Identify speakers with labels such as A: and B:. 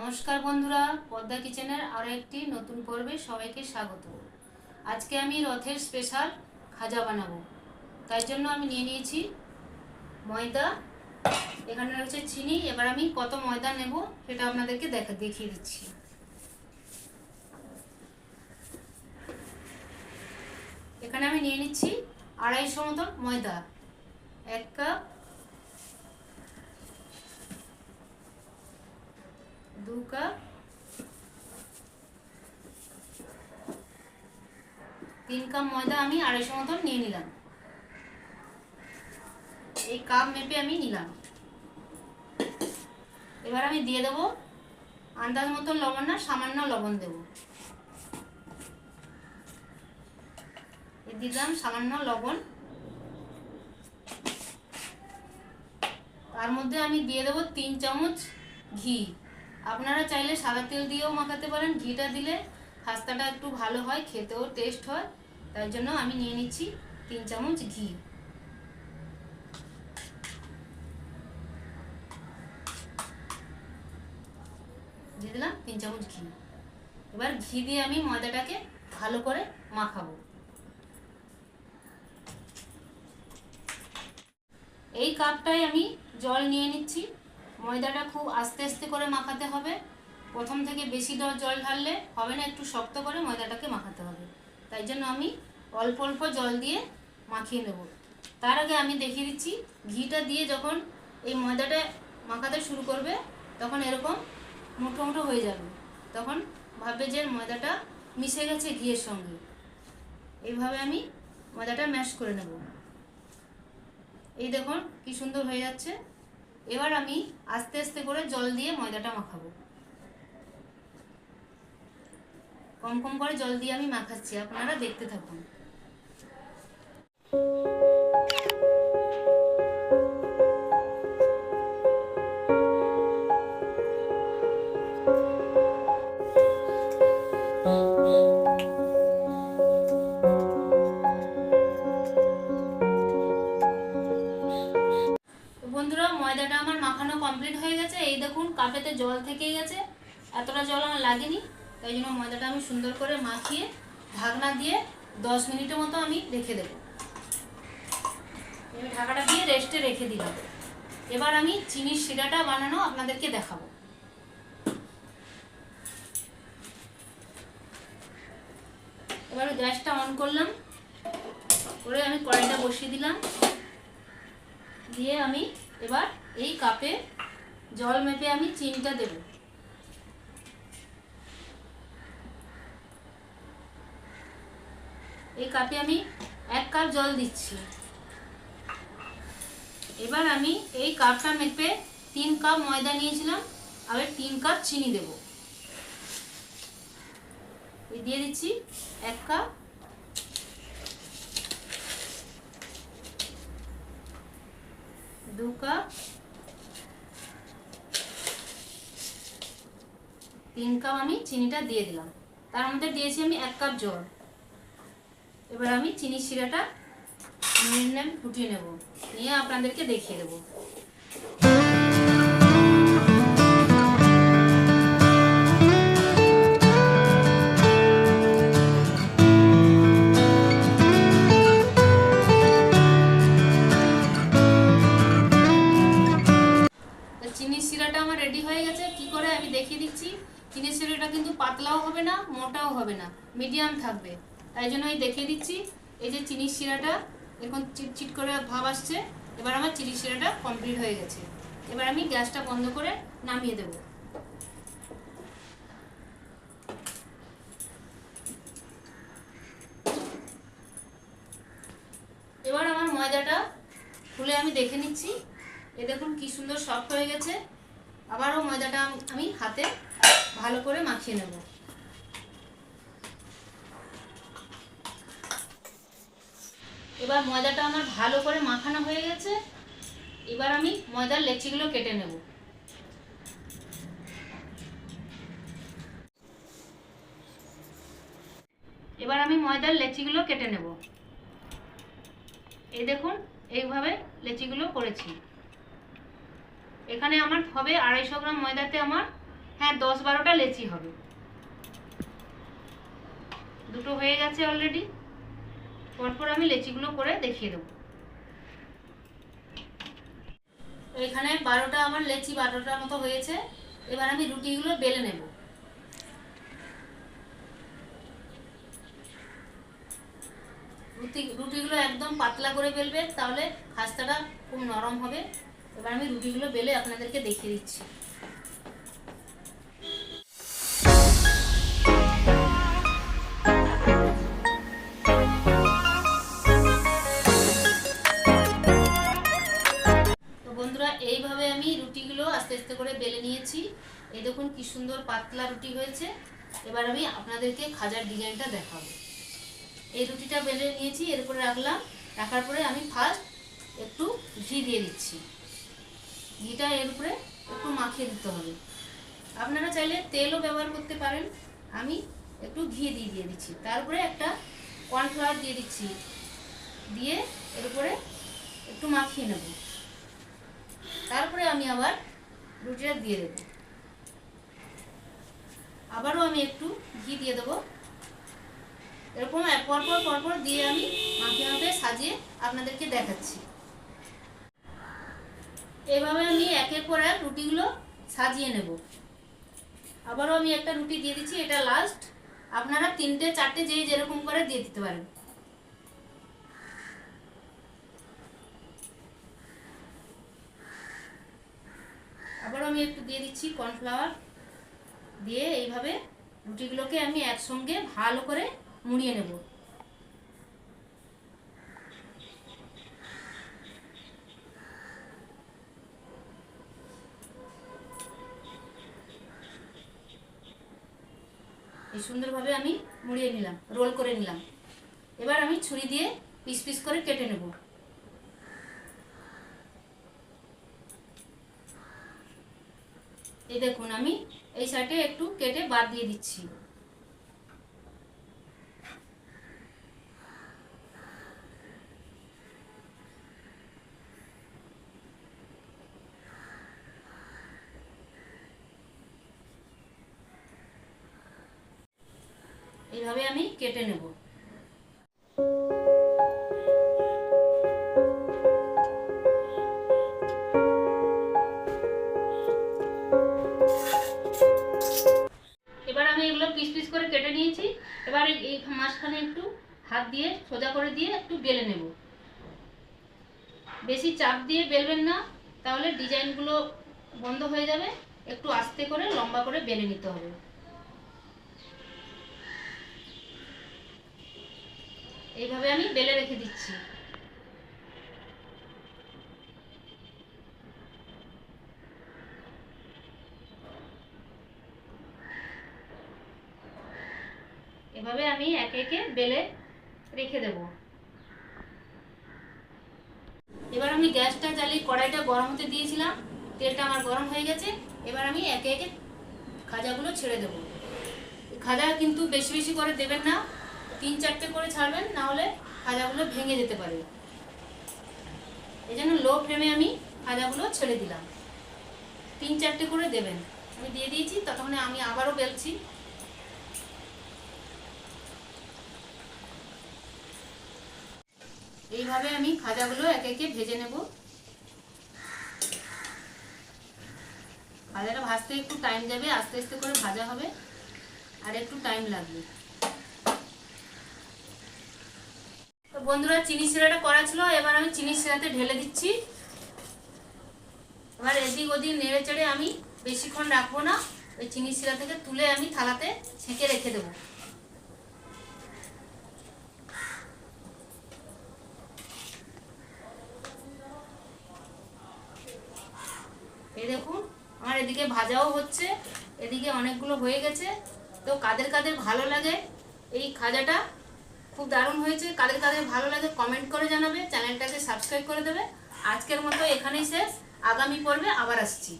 A: নমস্কার বন্ধুরা, পদ্মা কিচেনের আরও একটি নতুন পর্বে সবাইকে স্বাগত। আজকে আমি রথের স্পেশাল খাজা বানাবো। তাই জন্য আমি নিয়ে নিয়েছি ময়দা, এখানে রয়েছে চিনি। এবার আমি কত ময়দা নেব সেটা আপনাদেরকে দেখা, দেখিয়ে দিচ্ছি। এখানে আমি নিয়ে নিচ্ছি আড়াইশো মতন ময়দা। এক কাপ দু কাপ তিন কাপ ময়দা আমি আড়াইশো মতন নিয়ে নিলাম। এই কাপ মেপে আমি নিলাম। এবার আমি দিয়ে দেবো আন্দাজ মতন লবণ না সামান্য লবণ দেব। দিলাম সামান্য লবণ। তার মধ্যে আমি দিয়ে দেবো তিন চামচ ঘি। আপনারা চাইলে সাদা তেল দিয়েও মাখাতে পারেন, ঘিটা দিলে খাস্তাটা একটু ভালো হয়, খেতেও টেস্ট হয়। তাই জন্য আমি নিয়ে নিচ্ছি তিন চামচ ঘি। দিয়ে দিলাম তিন চামচ ঘি। এবার ঘি দিয়ে আমি ময়দাটাকে ভালো করে মাখাবো। এই কাপটায় আমি জল নিয়ে নিচ্ছি। ময়দাটা খুব আস্তে আস্তে করে মাখাতে হবে। প্রথম থেকে বেশি দর জল ঢাললে হবে না, একটু শক্ত করে ময়দাটাকে মাখাতে হবে। তাই জন্য আমি অল্প অল্প জল দিয়ে মাখিয়ে নেব। তার আগে আমি দেখিয়ে দিচ্ছি, ঘিটা দিয়ে যখন এই ময়দাটা মাখাতে শুরু করবে, তখন এরকম মুঠো মুঠো হয়ে যাবে। তখন ভাববে যে ময়দাটা মিশে গেছে ঘিয়ের সঙ্গে। এইভাবে আমি ময়দাটা ম্যাশ করে নেব। এই দেখুন কি সুন্দর হয়ে যাচ্ছে। এবার আমি আস্তে আস্তে করে জল দিয়ে ময়দাটা মাখাবো। কম কম করে জল দিয়ে আমি মাখাচ্ছি, আপনারা দেখতে থাকুন। আমার মাখানো কমপ্লিট হয়ে গেছে। এই দেখুন কাপেতে জল থেকে গেছে। এতটা জল আমার লাগেনি, তাই জন্য ময়দাটা আমি সুন্দর করে মাখিয়ে, ঢাকনা দিয়ে দশ মিনিটের মতো আমি রেখে দেবো। আমি ঢাকাটা দিয়ে রেস্টে রেখে দিলাম। এবার আমি চিনির শিরাটা বানানো আপনাদেরকে দেখাবো। এবার গ্যাসটা অন করলাম। করে আমি কড়াইটা বসিয়ে দিলাম। দিয়ে আমি এবার এই কাপে জল মেপে আমি চিনিটা দেব। এই কাপে আমি এক কাপ জল দিচ্ছি। এবার আমি এই কাপটা মেপে তিন কাপ ময়দা নিয়েছিলাম, আবার তিন কাপ চিনি দেব। দিয়ে দিচ্ছি এক কাপ। দু কাপ। তিন কাপ আমি চিনিটা দিয়ে দিলাম। তার মধ্যে দিয়েছি আমি এক কাপ জল। এবার আমি চিনি শিরাটা নিলাম ফুটিয়ে নেব। নিয়ে আপনাদেরকে দেখিয়ে দেবো। তো চিনির শিরাটা আমার রেডি হয়ে গেছে। কি করে আমি দেখিয়ে দিচ্ছি? চিনির শিরাটা কিন্তু পাতলাও হবে না, মোটাও হবে না মিডিয়াম থাকবে। তাই জন্য আমি দেখিয়ে দিচ্ছি, এই যে চিনির শিরাটা, এখন চিটচিট করে ভাব আসছে, এবার আমার চিনির শিরাটা কমপ্লিট হয়ে গেছে। এবার আমি গ্যাসটা বন্ধ করে নামিয়ে দেবো। এবার আমার ময়দাটা খুলে আমি দেখে নিচ্ছি। এ দেখুন কি সুন্দর সফট হয়ে গেছে। আবারও ময়দাটা আমি হাতে ভালো করে মাখিয়ে নেব। এবার ময়দাটা আমার ভালো করে মাখানো হয়ে গেছে। এবার আমি ময়দার লেচিগুলো কেটে নেব। এবার আমি ময়দার লেচিগুলো কেটে নেব। এই দেখুন, এইভাবে লেচিগুলো করেছি। এখানে আমার হবে আড়াইশো গ্রাম ময়দাতে আমার হ্যাঁ দশ বারোটা লেচি হবে। দুটো হয়ে গেছে অলরেডি পরপর আমি লেচিগুলো করে দেখিয়ে দেবো। এখানে বারোটা আমার লেচি বারোটার মতো হয়েছে। এবার আমি রুটিগুলো বেলে নেব। রুটি, রুটিগুলো একদম পাতলা করে বেলবে, তাহলে খাস্তাটা খুব নরম হবে। এবার আমি রুটিগুলো বেলে আপনাদেরকে দেখিয়ে দিচ্ছি। কি সুন্দর পাতলা রুটি হয়েছে, এবার আমি আপনাদেরকে খাজার ডিজাইনটা দেখাবো। এই রুটিটা বেলে নিয়েছি এর উপরে রাখলাম, রাখার পরে আমি ফার্স্ট একটু ঘি দিয়ে দিচ্ছি। ঘিটা এর উপরে একটু মাখিয়ে দিতে হবে। আপনারা চাইলে তেলও ব্যবহার করতে পারেন, আমি একটু ঘি দিয়ে দিয়ে দিচ্ছি। তারপরে একটা কর্নফ্লাওয়ার দিয়ে দিচ্ছি, দিয়ে এর উপরে একটু মাখিয়ে নেব। তারপরে আমি আবার রুটিটা দিয়ে দেব। আবারও আমি একটু ঘি দিয়ে দেবো। এরকম পরপর পরপর দিয়ে আমি মাখিয়ে মাখিয়ে সাজিয়ে আপনাদেরকে দেখাচ্ছি। এভাবে আমি একের পর এক রুটিগুলো সাজিয়ে নেব। আবারও আমি একটা রুটি দিয়ে দিচ্ছি, এটা লাস্ট আপনারা তিনটে, চারটে যে যেরকম করে দিয়ে দিতে পারেন। আবারও আমি একটু দিয়ে দিচ্ছি কর্নফ্লাওয়ার দিয়ে এইভাবে রুটিগুলোকে আমি একসঙ্গে ভালো করে মুড়িয়ে নেব। এই সুন্দরভাবে আমি মুড়িয়ে নিলাম, রোল করে নিলাম। এবার আমি ছুরি দিয়ে পিস পিস করে কেটে নেব। এই দেখুন, আমি এই সাইডে একটু কেটে বাদ দিয়ে দিচ্ছি। এইভাবে আমি কেটে নেব। মাঝখানে একটু হাত দিয়ে সোজা করে দিয়ে একটু বেলে নেব। বেশি চাপ দিয়ে বেলবেন না, তাহলে ডিজাইনগুলো বন্ধ হয়ে যাবে। একটু আস্তে করে লম্বা করে বেলে নিতে হবে। এইভাবে আমি বেলে রেখে দিচ্ছি। এভাবে আমি একে একে বেলে রেখে দেব। এবার আমি গ্যাসটা জ্বালিয়ে কড়াইটা গরম হতে দিয়েছিলাম, তেলটা আমার গরম হয়ে গেছে, এবার আমি একে একে খাজাগুলো ছেড়ে দেবো। খাজা কিন্তু বেশি বেশি করে দেবেন না, তিন চারটে করে ছাড়বেন, না হলে খাজাগুলো ভেঙে যেতে পারে। এই জন্য লো ফ্লেমে আমি খাজাগুলো ছেড়ে দিলাম। তিন চারটে করে দেবেন। আমি দিয়ে দিয়েছি, ততক্ষণে আমি আবারও বেলছি। এইভাবে আমি খাজাগুলো একে একে ভেজে নেব। খাজাটা ভাজতে একটু টাইম যাবে আস্তে আস্তে করে ভাজা হবে। আর একটু টাইম লাগবে। তো বন্ধুরা, চিনি শিরাটা করা ছিল, এবার আমি চিনি শিরাতে ঢেলে দিচ্ছি। এবার এদিক ওদিক নেড়ে চেড়ে আমি বেশিক্ষণ রাখব না। ওই চিনি শিরা থেকে তুলে আমি থালাতে ছেঁকে রেখে দেবো এই দেখুন আমার এদিকে ভাজাও হচ্ছে, এদিকে অনেকগুলো হয়ে গেছে। তো কাদের কাদের ভালো লাগে, এই খাজাটা খুব দারুণ হয়েছে। কাদের কাদের ভালো লাগে কমেন্ট করে জানাবে, চ্যানেলটাকে সাবস্ক্রাইব করে দেবে। আজকের মতো এখানেই শেষ। আগামী পর্বে আবার আসছি।